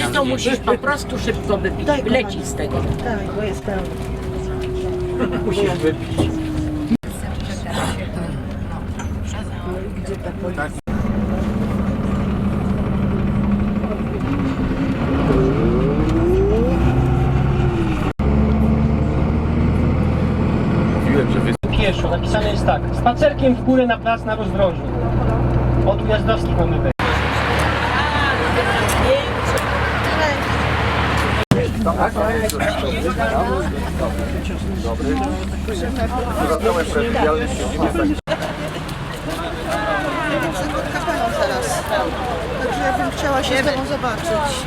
Jak to musisz po prostu szybko wypić. Leci z tego. Tak, bo jest pełno. Musisz wypić. Mówiłem, że wy... pieszo. Napisane jest tak. Spacerkiem w na plac na rozdrożu. Od Ujazdowskich mamy wejść. Przed kapelą teraz. Także ja bym chciała się z tobą zobaczyć.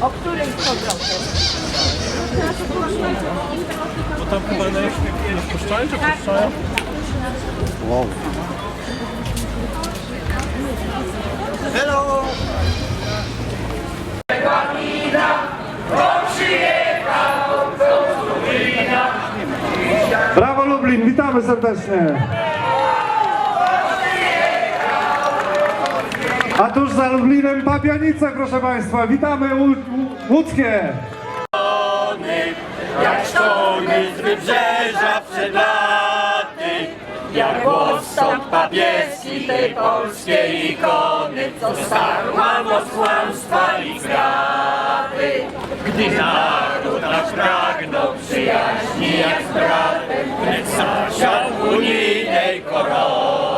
O której wchodzą Bo tam chyba nie, nie wpuszczają, czy wpuszczają? Hello! Brawo Lublin, witamy serdecznie. A tuż za Lublinem Papianice, proszę Państwa. Witamy Łódzkie. Jak sztony z wybrzeża przed laty, jak powstał papieski tej polskiej ikony, co starła moc kłamstwa i zdrady. Gdy naród nasz pragnął przyjaźni jak z bratem, lecz zasiadł unijnej koronie.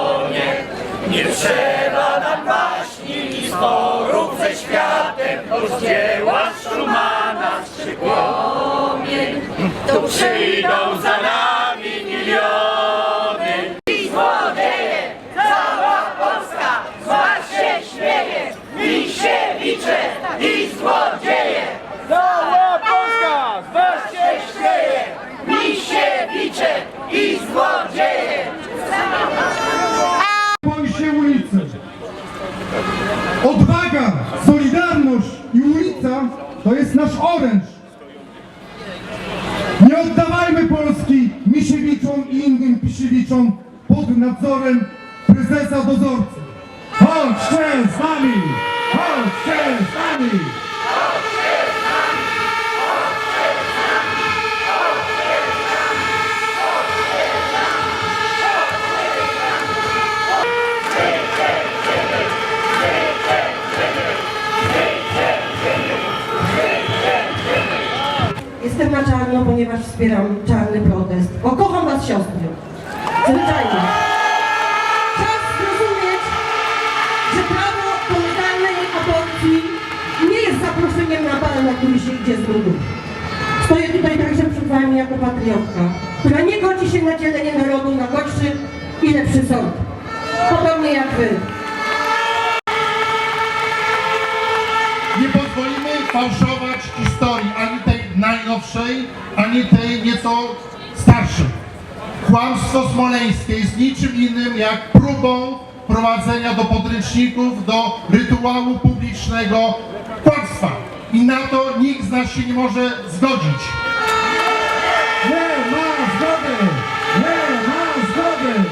Nie trzeba nam waśni i sporów ze światem, bo z dzieła Szumana szczypłomień, tu przyjdą za nami miliony. I złodzieje, cała Polska z was się śmieje, Misiewicze i złodzieje. Cała Polska z was się śmieje, Misiewicze i złodzieje. Boi się ulicy. Odwaga, solidarność i ulica to jest nasz oręż. Nie oddawajmy Polski Misiewiczom i innym Pod nadzorem prezesa dozorcy. Chodźcie z nami! Chodźcie z nami! Jestem na czarno, ponieważ wspieram Zwyczajnie. Czas zrozumieć, że prawo do legalnej aborcji nie jest zaproszeniem na bal, na który się idzie z nudów. Stoję tutaj także przed wami jako patriotka, która nie godzi się na dzielenie narodu na gorszy i lepszy sąd. Podobnie jak wy. Nie pozwolimy fałszować historii, ani tej najnowszej, ani tej nieco starszej. Kłamstwo smoleńskie jest niczym innym jak próbą prowadzenia do podręczników, do rytuału publicznego kłamstwa. I na to nikt z nas się nie może zgodzić. Nie ma zgody! Nie ma zgody!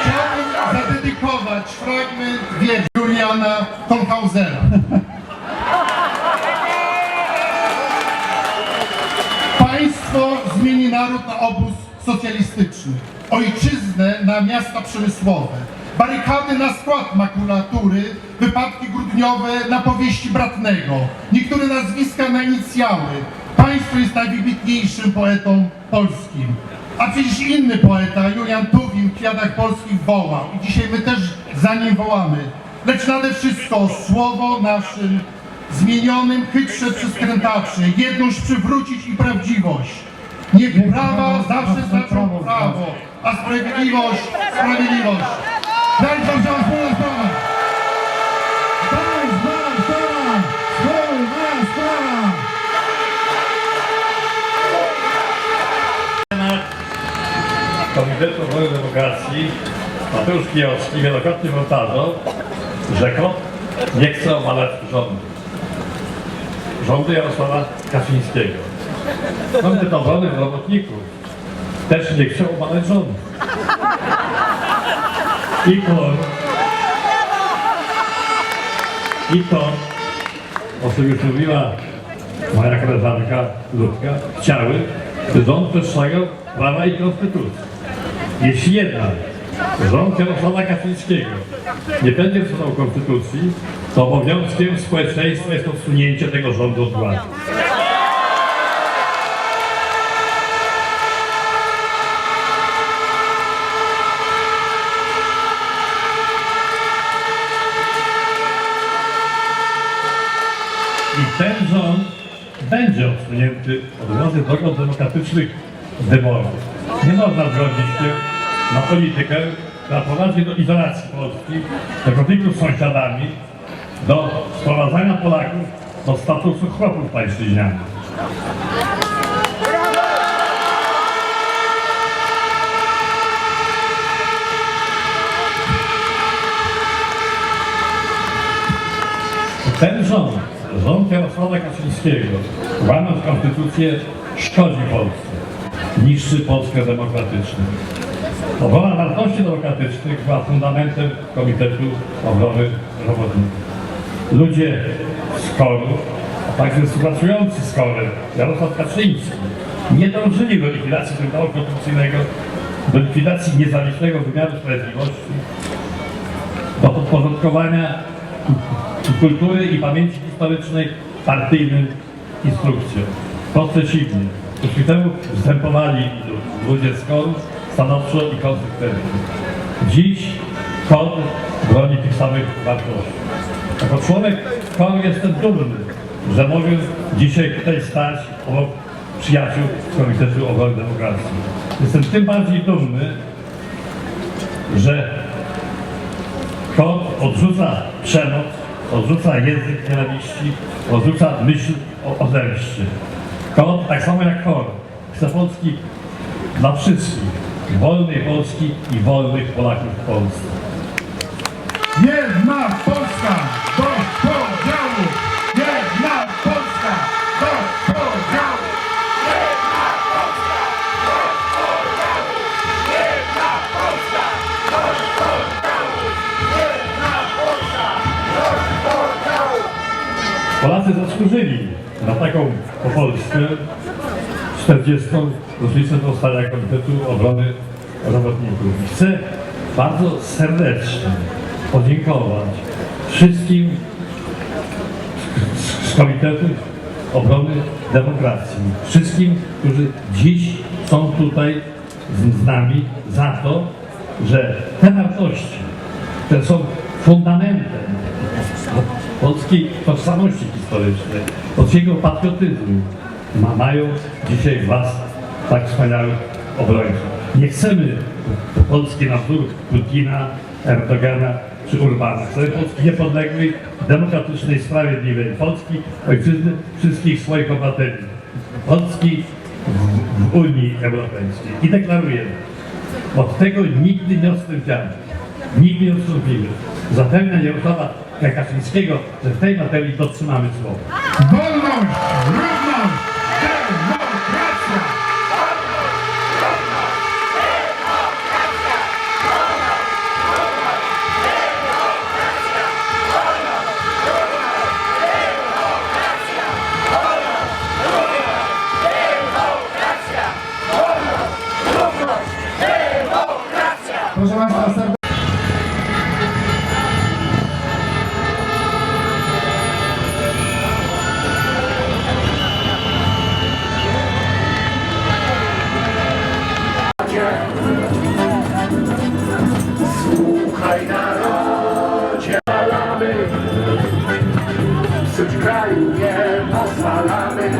Chciałbym zadedykować fragment wiersza Juliana Tonhausera. Naród na obóz socjalistyczny, ojczyznę na miasta przemysłowe, barykady na skład makulatury, wypadki grudniowe na powieści Bratnego, niektóre nazwiska na inicjały. Państwo jest najwybitniejszym poetą polskim. A przecież inny poeta, Julian Tuwim, w Kwiatach Polskich wołał i dzisiaj my też za nim wołamy. Lecz nade wszystko słowo naszym zmienionym chytrze przez krętaczy, jedność przywrócić i prawdziwość. Niech prawa zawsze znaczą prawo, a sprawiedliwość sprawiedliwość. Daj to wziąć wspólna sprawa! Daj, sprawa! Komitetu Obrony Demokracji Mateusz Kijowski wielokrotnie powtarzał, kot nie chce obalać rządu. Rządu Jarosława Kaczyńskiego. Komitet Obrony Robotników też nie chce obalać rządu. I to, i to, o czym już mówiła moja koleżanka Ludka, chciały, by rząd przestrzegał prawa i konstytucji. Jeśli jednak rząd Jarosława Kaczyńskiego nie będzie przestrzegał konstytucji, to obowiązkiem społeczeństwa jest odsunięcie tego rządu od władzy. I ten rząd będzie odsunięty od władzy drogą demokratycznych wyborów. Nie można zgodzić się na politykę, która prowadzi do izolacji Polski, do konfliktu z sąsiadami, do sprowadzania Polaków do statusu chłopów pańszczyźnianych. Ten rząd, rząd Jarosława Kaczyńskiego, łamiąc konstytucję, szkodzi Polsce, niszczy Polskę demokratyczną. Obrona wartości demokratycznych była fundamentem Komitetu Obrony Robotników. Ludzie z KOR-u, a także współpracujący z KOR-em, Jarosław Kaczyński, nie dążyli do likwidacji Trybunału Konstytucyjnego, do likwidacji niezawisłego wymiaru sprawiedliwości, do podporządkowania kultury i pamięci historycznej partyjnym instrukcjom. To przeciwnie. Przeciw temu występowali ludzie z KOR stanowczo i konsekwentnie. Dziś KOR broni tych samych wartości. Jako człowiek KOR jestem dumny, że mogę dzisiaj tutaj stać obok przyjaciół z Komitetu Obrony Demokracji. Jestem tym bardziej dumny, że KOR odrzuca przemoc, odrzuca język nienawiści, odrzuca myśl o, o. KOR, tak samo jak KOR, chce Polski dla wszystkich, wolnej Polski i wolnych Polaków w Polsce. Jedna Polska zasłużyli na taką po Polsce 40. rocznicę powstania Komitetu Obrony Robotników. Chcę bardzo serdecznie podziękować wszystkim z, Komitetu Obrony Demokracji, wszystkim, którzy dziś są tutaj z nami za to, że te wartości, które są fundamentem polskiej tożsamości historycznej, polskiego patriotyzmu, ma, mają dzisiaj was tak wspaniałych obrońców. Nie chcemy Polski na wzór Putina, Erdogana czy Urbana. Chcemy Polski niepodległej, demokratycznej, sprawiedliwej. Polski ojczyzny wszystkich swoich obywateli. Polski w, Unii Europejskiej. I deklarujemy, od tego nigdy nie odstąpiamy. Nigdy nie odstąpimy. Zapewniam Jarosława Kaczyńskiego, że w tej materii dotrzymamy słowa. Wolność, kraju nie pozwalamy.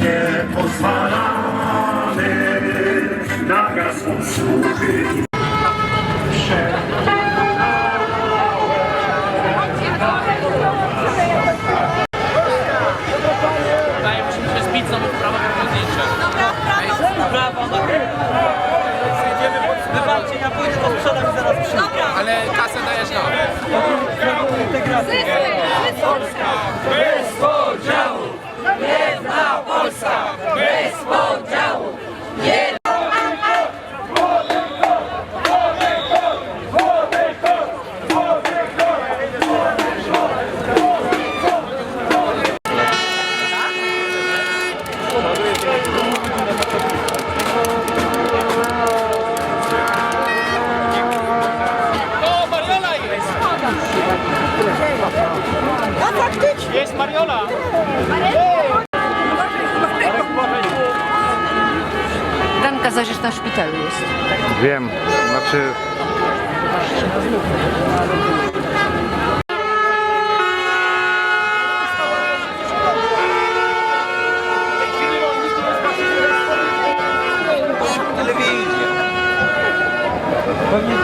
Nie pozwalamy na gaz. O, 여기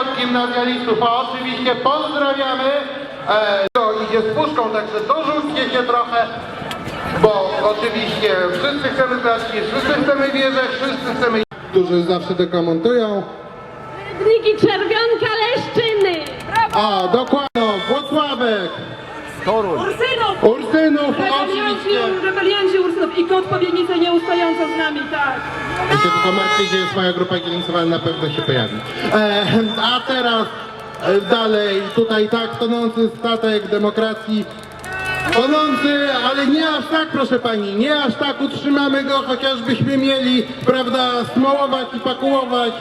Rok gimnazjalistów, a oczywiście pozdrawiamy. E, to idzie z puszką, także dorzućcie się trochę, bo oczywiście wszyscy chcemy klaski, wszyscy chcemy wierzyć, wszyscy chcemy... Którzy zawsze to komentują. Rybniki Czerwionka Leszczyny! A, dokładnie, Włocławek, Ursynów! Ursynów, oczywiście. Rebelianci Ursynów i kot pobiegnicy nieustająco z nami, tak. Ja się tylko martwię, gdzie jest moja grupa gielnicowa, ale na pewno się pojawi. E, a teraz e, dalej, tutaj tak, tonący statek demokracji. Tonący, ale nie aż tak, proszę pani, nie aż tak utrzymamy go, chociażbyśmy mieli, prawda, smołować i pakułować.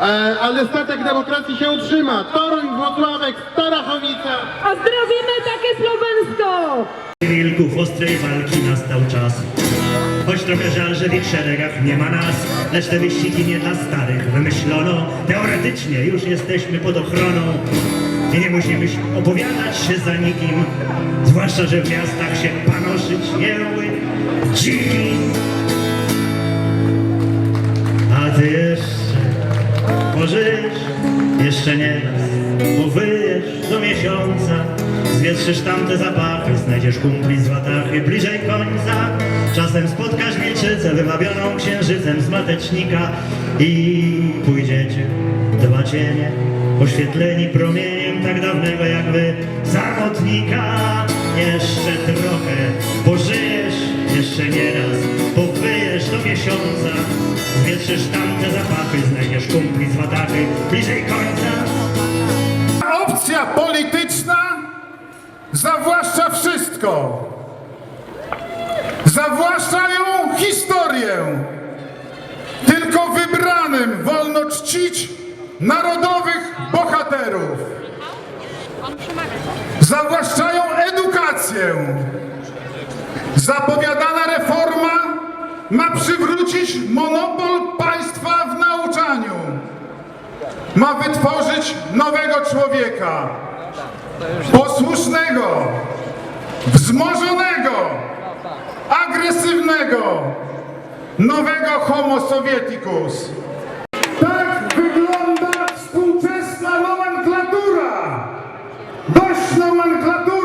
E, ale statek demokracji się utrzyma. Toruń, Włocławek, Starachowica. A zdrowimy takie Słowensko! Wilków ostrej walki nastał czas Choć trochę żal, że w ich szeregach nie ma nas Lecz te wyścigi nie dla starych wymyślono Teoretycznie już jesteśmy pod ochroną I nie musimy się opowiadać się za nikim Zwłaszcza, że w miastach się panoszyć jeły dziki A ty jeszcze pożyjesz, jeszcze nie raz Powyjesz do miesiąca. Zwietrzysz tamte zapachy. Znajdziesz kumpli z watachy bliżej końca. Czasem spotkasz wilczycę Wywabioną księżycem z matecznika. I pójdziecie dwa cienie Oświetleni promieniem tak dawnego jak wy Samotnika. Jeszcze trochę pożyjesz Jeszcze nie raz Powyjesz do miesiąca Zwietrzysz tamte zapachy Znajdziesz kumpli z watachy bliżej końca Opcja polityczna zawłaszcza wszystko. Zawłaszczają historię. Tylko wybranym wolno czcić narodowych bohaterów. Zawłaszczają edukację. Zapowiadana reforma ma przywrócić monopol państwa w nauczaniu ma wytworzyć nowego człowieka. Posłusznego, wzmożonego, agresywnego, nowego homo sovieticus. Tak wygląda współczesna nomenklatura. Dość nomenklatury.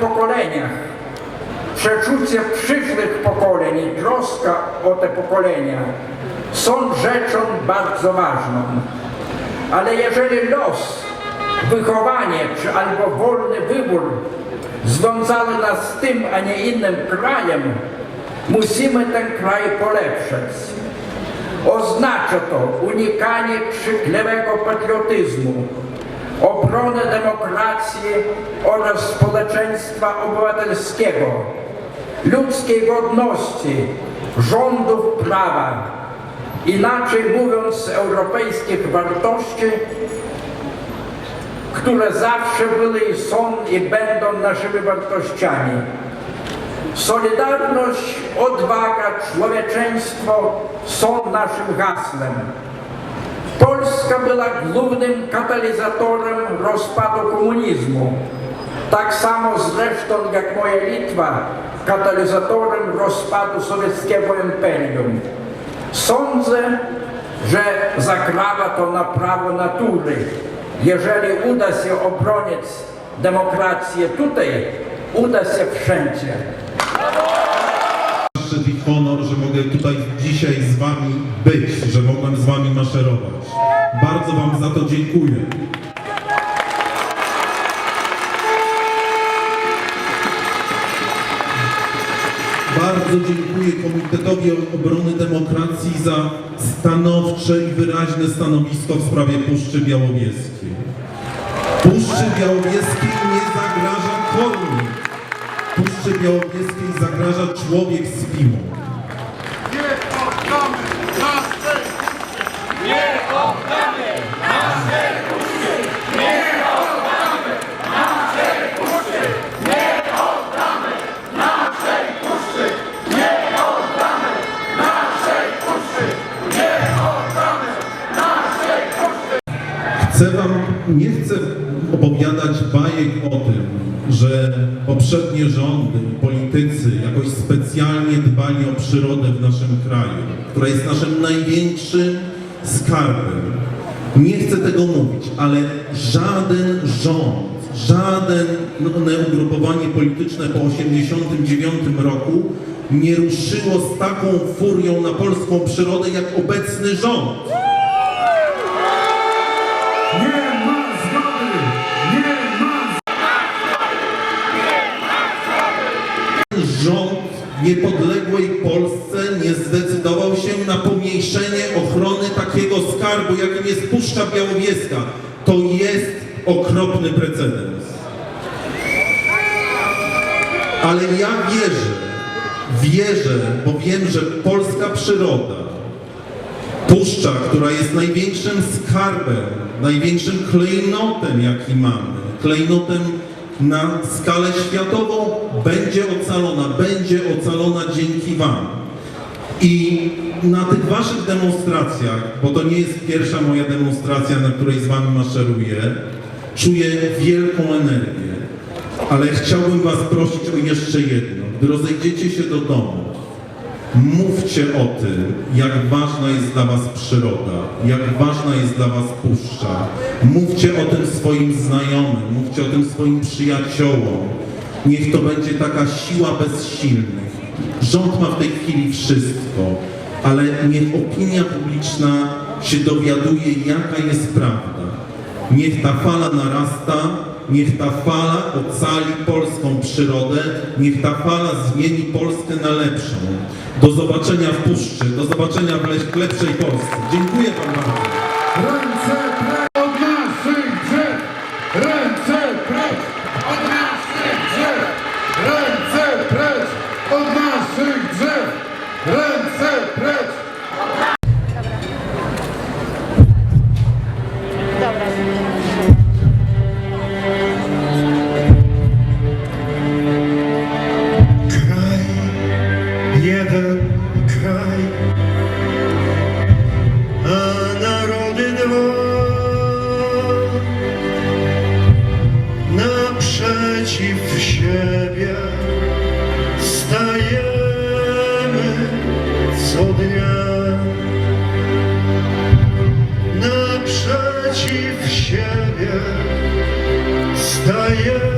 Pokoleniach, przeczucie przyszłych pokoleń i troska o te pokolenia są rzeczą bardzo ważną. Ale jeżeli los, wychowanie czy albo wolny wybór związały nas z tym, a nie innym krajem, musimy ten kraj polepszać. Oznacza to unikanie krzykliwego patriotyzmu, obronę demokracji oraz społeczeństwa obywatelskiego, ludzkiej godności, rządów prawa, inaczej mówiąc europejskich wartości, które zawsze były i są i będą naszymi wartościami. Solidarność, odwaga, człowieczeństwo są naszym hasłem. Polska była głównym katalizatorem rozpadu komunizmu. Tak samo zresztą jak moja Litwa, katalizatorem rozpadu sowieckiego imperium. Sądzę, że zagrawa to na prawo natury. Jeżeli uda się obronić demokrację tutaj, uda się wszędzie. zaszczyt i honor, że mogę tutaj dzisiaj z Wami być, że mogłem z Bardzo Wam za to dziękuję. Bardzo dziękuję Komitetowi Obrony Demokracji za stanowcze i wyraźne stanowisko w sprawie Puszczy Białowieskiej. Puszczy Białowieskiej nie zagraża kornik. Puszczy Białowieskiej zagraża człowiek z piłą. Chcę wam, nie chcę opowiadać bajek o tym, że poprzednie rządy politycy jakoś specjalnie dbali o przyrodę w naszym kraju, która jest naszym największym skarbem. Nie chcę tego mówić, ale żaden rząd, żaden no, ugrupowanie polityczne po 1989 roku nie ruszyło z taką furią na polską przyrodę jak obecny rząd. Niepodległej Polsce nie zdecydował się na pomniejszenie ochrony takiego skarbu, jakim jest Puszcza Białowieska. To jest okropny precedens. Ale ja wierzę, wierzę, bo wiem, że polska przyroda, Puszcza, która jest największym skarbem, największym klejnotem, jaki mamy, klejnotem na skalę światową, będzie ocalona, będzie ocalona dzięki Wam. I na tych Waszych demonstracjach, bo to nie jest pierwsza moja demonstracja, na której z Wami maszeruję, czuję wielką energię. Ale chciałbym Was prosić o jeszcze jedno. Gdy rozejdziecie się do domu, Mówcie o tym, jak ważna jest dla Was przyroda, jak ważna jest dla Was puszcza. Mówcie o tym swoim znajomym, mówcie o tym swoim przyjaciołom. Niech to będzie taka siła bezsilnych. Rząd ma w tej chwili wszystko, ale niech opinia publiczna się dowiaduje, jaka jest prawda. Niech ta fala narasta, niech ta fala ocali polską przyrodę, niech ta fala zmieni Polskę na lepszą. Do zobaczenia w Puszczy, do zobaczenia w le- lepszej Polsce. Dziękuję Wam bardzo. Yeah.